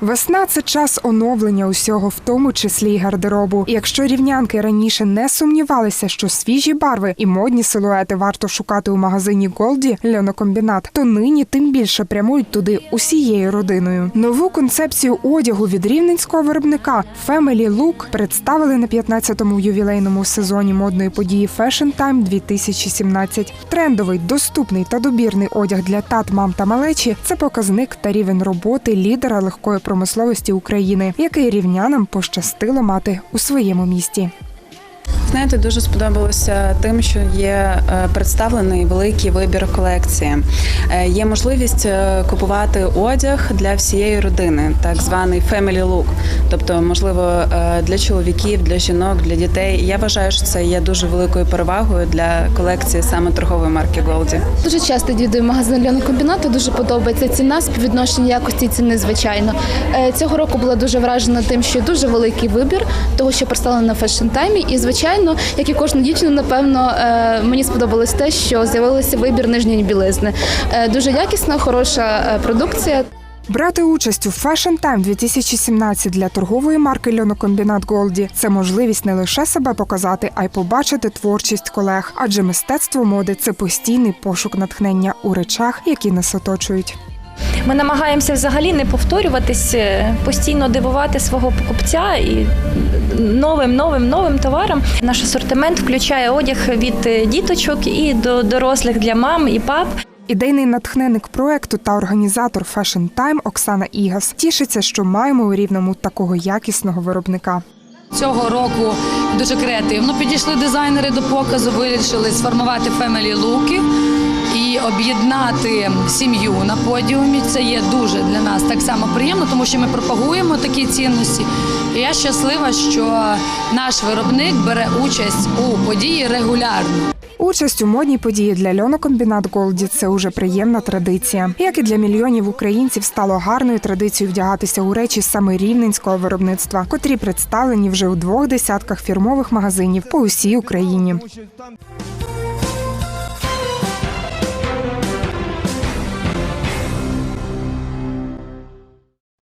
Весна це час оновлення усього, в тому числі й гардеробу. Якщо рівнянки раніше не сумнівалися, що свіжі барви і модні силуети варто шукати у магазині Голді льонокомбінат, то нині тим більше прямують туди усією родиною. Нову концепцію одягу від рівненського виробника Family Look представили на 15-му ювілейному сезоні модної події Fashion Time 2017. Трендовий, доступний та добірний одяг для тат, мам та малечі це показник та рівень роботи лідера легкої промисловості України, який рівнянам пощастило мати у своєму місті. Знаєте, дуже сподобалося тим, що є е, представлений великий вибір колекції. Е, Є можливість е, купувати одяг для всієї родини, так званий family look. Тобто, можливо, для чоловіків, для жінок, для дітей. Я вважаю, що це є дуже великою перевагою для колекції саме торгової марки Голді. Дуже часто відвідую магазин льонокомбінату, дуже подобається ціна, співвідношення якості ціни, звичайно. Цього року була дуже вражена тим, що дуже великий вибір того, що представлено на фешн таймі. І, звичайно, як і кожну дівчину, напевно, е, мені сподобалось те, що з'явився вибір нижньої білизни. Е, Дуже якісна, хороша е, продукція. Брати участь у Fashion Time 2017 для торгової марки Льонокомбінат Голді це можливість не лише себе показати, а й побачити творчість колег. Адже мистецтво моди це постійний пошук натхнення у речах, які нас оточують. Ми намагаємося взагалі не повторюватись, е, постійно дивувати свого покупця і новим, новим, новим товаром. Наш асортимент включає одяг від е, діточок і до дорослих для мам і пап. Ідейний натхненник проекту та організатор Fashion Time Оксана Ігас тішиться, що маємо у рівному такого якісного виробника. Цього року дуже креативно підійшли дизайнери до показу, вирішили сформувати фемелі луки об'єднати сім'ю на подіумі. Це є дуже для нас так само приємно, тому що ми пропагуємо такі цінності. І я щаслива, що наш виробник бере участь у події регулярно. Участь у модній події для льонокомбінат Голді це уже приємна традиція. Як і для мільйонів українців стало гарною традицією вдягатися у речі саме рівненського виробництва, котрі представлені вже у двох десятках фірмових магазинів по усій Україні.